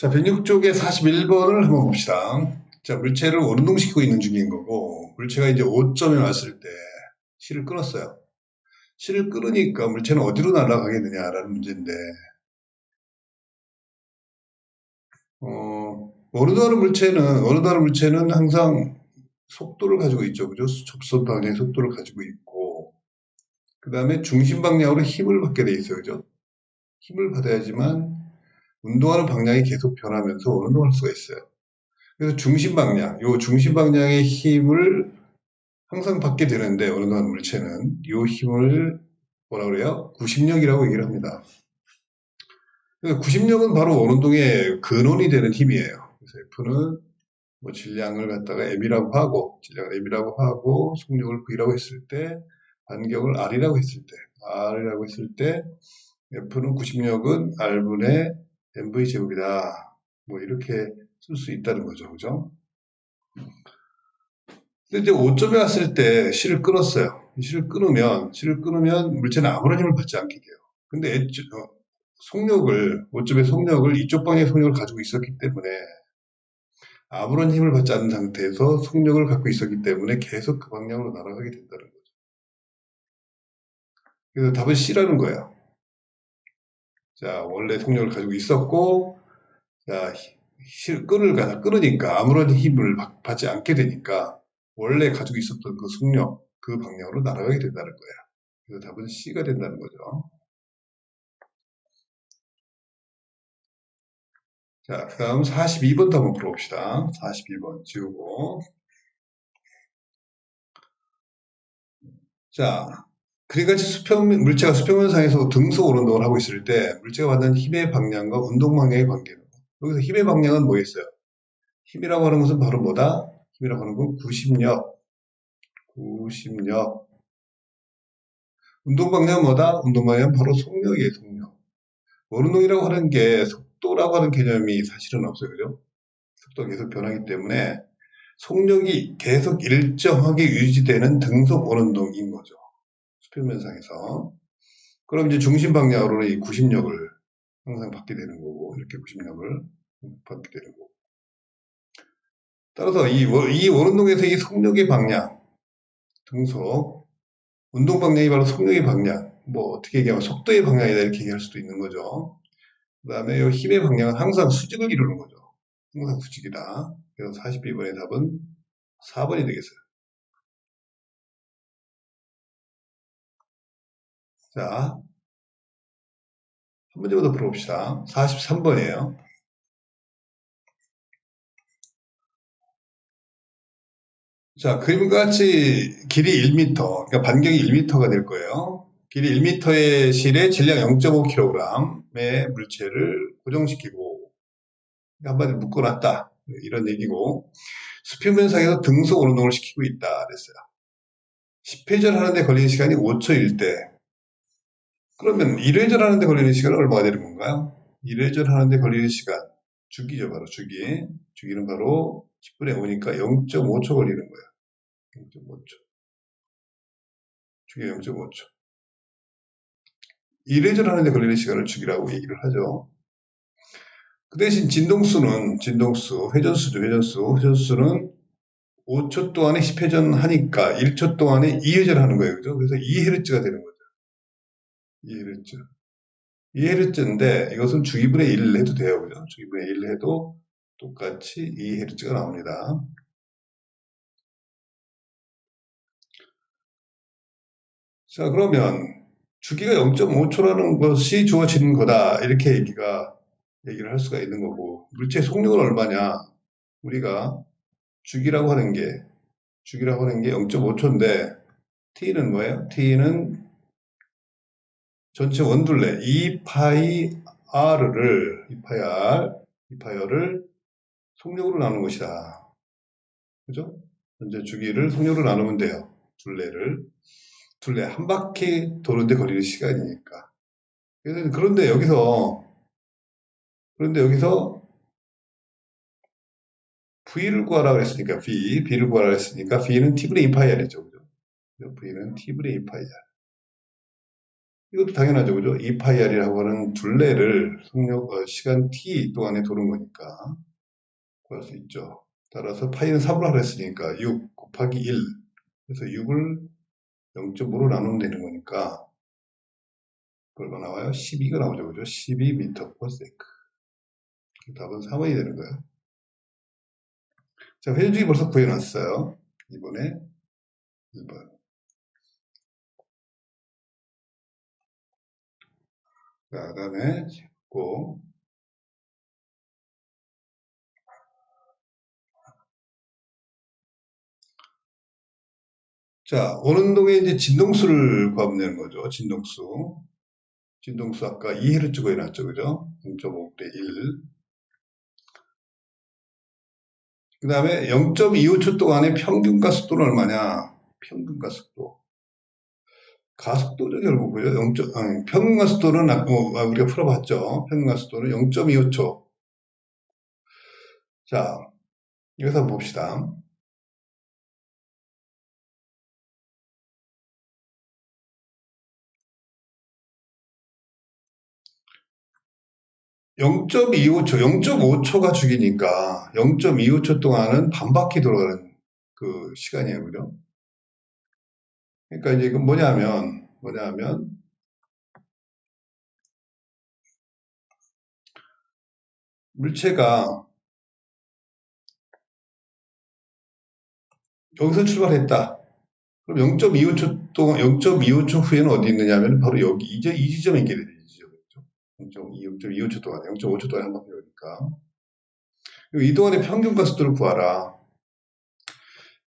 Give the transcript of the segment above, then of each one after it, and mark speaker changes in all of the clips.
Speaker 1: 자, 106쪽에 41번을 한번 봅시다. 자, 물체를 원동시키고 있는 중인 거고, 물체가 이제 5점에 왔을 때 실을 끊었어요. 실을 끊으니까 물체는 어디로 날아가겠느냐라는 문제인데, 어, 어느 다른 물체는, 어느 다른 물체는 항상 속도를 가지고 있죠. 그죠? 접선 방향의 속도를 가지고 있고, 그 다음에 중심 방향으로 힘을 받게 돼 있어요. 그죠? 힘을 받아야지만 운동하는 방향이 계속 변하면서 운동할 수가 있어요. 그래서 중심 방향, 요 중심 방향의 힘을 항상 받게 되는데 어느 한 물체는 요 힘을 뭐라 그래요? 구심력이라고 얘기를 합니다. 구심력은 바로 원운동의 근원이 되는 힘이에요. 그래서 F는 뭐 질량을 갖다가 M이라고 하고 질량을 M이라고 하고 속력을 V라고 했을 때 반경을 R이라고 했을 때 R이라고 했을 때 F는 구심력은 R분의 MV 제곱이다. 뭐 이렇게 쓸 수 있다는 거죠. 그죠? 근데 이제 5점에 왔을 때 실을 끊었어요. 실을 끊으면 실을 끊으면 물체는 아무런 힘을 받지 않게 돼요. 근데 애초- 어, 속력을 5점의 속력을 이쪽 방향의 속력을 가지고 있었기 때문에 아무런 힘을 받지 않는 상태에서 속력을 갖고 있었기 때문에 계속 그 방향으로 날아가게 된다는 거죠. 그래서 답은 C라는 거예요. 자, 원래 속력을 가지고 있었고, 자, 실, 끈을 가다 끊으니까 아무런 힘을 받- 받지 않게 되니까 원래 가지고 있었던 그 속력, 그 방향으로 날아가게 된다는 거예요. 그래서 답은 C가 된다는 거죠. 자, 그 다음 42번도 한번 풀어봅시다. 42번 지우고. 자, 그리같이 수평, 물체가 수평면상에서 등속 운동을 하고 있을 때 물체가 받는 힘의 방향과 운동 방향의 관계는 여기서 힘의 방향은 뭐겠어요? 힘이라고 하는 것은 바로 뭐다? 힘이라고 하는 건 구심력. 구심력. 운동 방향은 뭐다? 운동 방향은 바로 속력이에요, 속력. 원운동이라고 하는 게 속도라고 하는 개념이 사실은 없어요, 그죠? 속도가 계속 변하기 때문에 속력이 계속 일정하게 유지되는 등속 원운동인 거죠. 수평면상에서. 그럼 이제 중심 방향으로는 이 구심력을 항상 받게 되는 거고, 이렇게 구심력을 받게 되는 거고. 따라서 이, 원- 이 원운동에서 이 속력의 방향, 등속, 운동 방향이 바로 속력의 방향, 뭐 어떻게 얘기하면 속도의 방향이다 이렇게 얘기할 수도 있는 거죠. 그 다음에 이 힘의 방향은 항상 수직을 이루는 거죠. 항상 수직이다. 그래서 42번의 답은 4번이 되겠어요. 자, 한 문제부터 풀어봅시다. 43번이에요. 자, 그림과 같이 길이 1m, 그러니까 반경이 1m가 될 거예요. 길이 1m의 실에 질량 0.5kg의 물체를 고정시키고 한마디로 묶어놨다. 이런 얘기고 수평면상에서 등속 운동을 시키고 있다. 그랬어요. 10회전 하는데 걸리는 시간이 5초일 때 그러면 1회전 하는데 걸리는 시간은 얼마가 되는 건가요? 1회전 하는데 걸리는 시간 주기죠. 바로 주기. 주기는 바로 10분의 5니까 0.5초 걸리는 거예요. 0.5초. 주기 0.5초. 1회전 하는데 걸리는 시간을 주기라고 얘기를 하죠. 그 대신 진동수는, 진동수, 회전수죠, 회전수. 회전수는 5초 동안에 10회전 하니까 1초 동안에 2회전 하는 거예요. 그죠? 그래서 2헤르츠가 되는. 2 헤르츠. 2헤르츠인데 이것은 주기분의 1 해도 돼요. 그죠? 주기분의 1 해도 똑같이 2헤르츠가 나옵니다. 자, 그러면 주기가 0.5초라는 것이 주어지는 거다. 이렇게 얘기가, 얘기를 할 수가 있는 거고, 물체 속력은 얼마냐? 우리가 주기라고 하는 게, 주기라고 하는 게 0.5초인데, t는 뭐예요? t는 전체 원둘레 2파이 r를 2파이 r 2파이 r을 속력으로 나누는 것이다. 그죠? 현재 주기를 속력으로 나누면 돼요. 둘레를 둘레 한 바퀴 도는데 걸리는 시간이니까. 그런데 여기서 그런데 여기서 v를 구하라 그랬으니까 v b를 구하라 그랬으니까 v는 t분의 2파이 r이죠. 그죠? V는 t분의 2파이 r. 이것도 당연하죠. 그죠? 2파이R이라고 하는 둘레를 속력, 어, 시간 t 동안에 도는 거니까 구할 수 있죠. 따라서 파이는 3으로 하라 했으니까 6 곱하기 1. 그래서 6을 0.5로 나누면 되는 거니까 얼마 나와요? 12가 나오죠. 그죠? 12m per sec. 답은 3번이 되는 거예요. 자, 회전주기 벌써 구해놨어요. 이번에 1번. 그 다음에 고 자, 원운동에 이제 진동수를 구하면 거죠. 진동수. 진동수 아까 2Hz 구해놨죠. 그죠? 0.5대 1. 그 다음에 0.25초 동안의 평균 가속도는 얼마냐? 평균 가속도. 가속도죠, 결국. 그죠? 0. 아니, 평균 가속도는 아, 어, 아, 우리가 풀어봤죠. 평균 가속도는 0.25초. 자, 여기서 봅시다. 0.25초, 0.5초가 죽이니까 0.25초 동안은 반바퀴 돌아가는 그 시간이에요. 그죠? 그러니까 이제 이건 뭐냐면, 뭐냐면, 물체가 여기서 출발했다. 그럼 0.25초 동안, 0.25초 후에는 어디 있느냐면 바로 여기, 이제 이 지점에 있게 되죠. 0.25초 동안, 0.5초 동안에 한 바퀴 오니까. 이 동안의 평균 가속도를 구하라.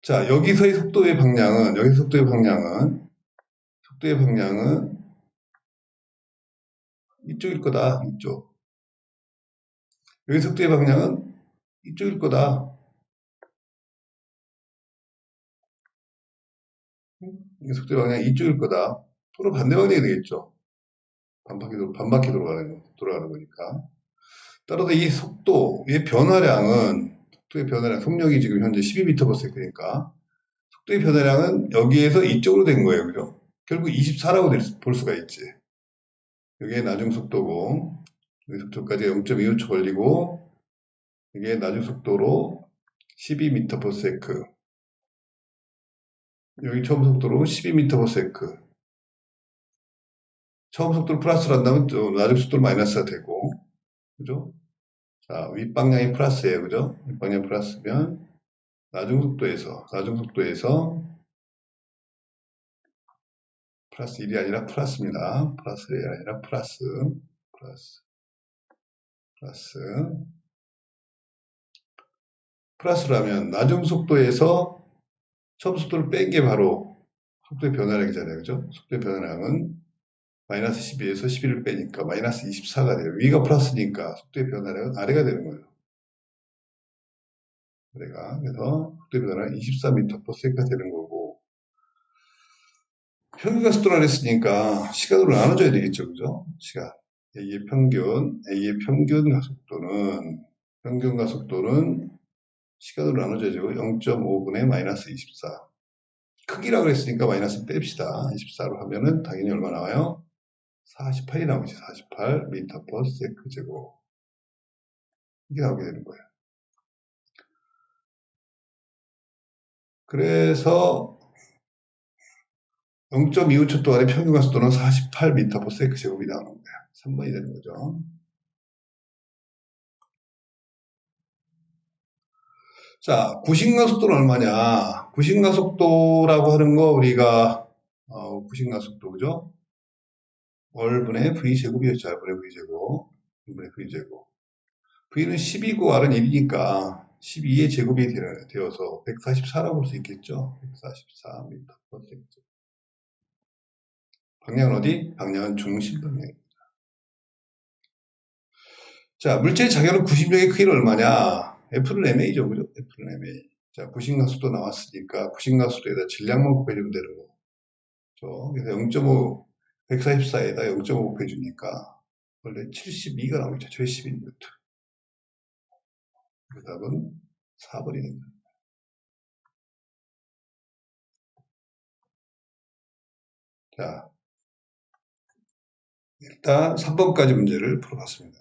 Speaker 1: 자, 여기서의 속도의 방향은, 여기 속도의 방향은, 속도의 방향은 이쪽일 거다, 이쪽. 여기 속도의 방향은 이쪽일 거다. 이 속도의 방향이 이쪽일 거다. 서로 반대 방향이 되겠죠. 반바퀴, 반바퀴 돌아가는, 돌아가는 거니까. 따라서 이 속도의 변화량은, 속도의 변화량, 속력이 지금 현재 12m/s니까, 속도의 변화량은 여기에서 이쪽으로 된 거예요. 그죠? 결국 24라고 볼 수가 있지. 여기에 나중 속도고, 여기 속도까지 0.25초 걸리고, 이게 나중 속도로 12m/s. 여기 처음 속도로 12m/s. 처음 속도를 플러스로 한다면 또 나중 속도를 마이너스가 되고, 그죠? 자, 윗방향이 플러스예요, 그죠? 윗방향 플러스면 나중 속도에서, 나중 속도에서 플러스 1이 아니라 플러스입니다. 플러스 1이 아니라 플러스, 플러스, 플러스. 플러스라면 나중 속도에서 처음 속도를 뺀 게 바로 속도의 변화량이잖아요. 그죠? 속도의 변화량은 마이너스 12에서 11을 빼니까 마이너스 24가 돼요. 위가 플러스니까 속도의 변화량은 아래가 되는 거예요. 아래가. 그래서 속도의 변화는 24m/s가 되는 거고 평균 가속도를 했으니까 시간으로 나눠줘야 되겠죠. 그죠? 시간. A의 평균, A의 평균 가속도는 평균 가속도는 시간으로 나눠져야죠. 0.5분의 마이너스 24. 크기라고 했으니까 마이너스 뺍시다. 24로 하면은 당연히 얼마 나와요? 48이 나오지. 48 미터 퍼 세크 제곱. 이게 나오게 되는 거예요. 그래서 0.25초 동안의 평균 가속도는 48 미터 퍼 세크 제곱이 나오는 거예요. 3번이 되는 거죠. 자, 구신가속도는 얼마냐? 구신가속도라고 하는 거 우리가 어, 구신가속도 그죠? 월분의 v제곱이었죠. r분의 v제곱. 분의 v제곱. v는 12고 r은 1이니까 12의 제곱이 되어서 144라고 볼 수 있겠죠. 144m per s 방향은 어디? 방향은 중심 방향입니다. 자, 물체의 자결은 구심력의 크기는 얼마냐? F는 MA죠. 그죠? F는 MA. 자, 구심가수도 나왔으니까 구심가수도에다 질량만 곱해주면 되는 거. 죠 그래서 0.5 144에다 0.5 곱해주니까 원래 72가 나오겠죠. 71m. 그 답은 4번이 됩니다. 자, 일단 3번까지 문제를 풀어봤습니다.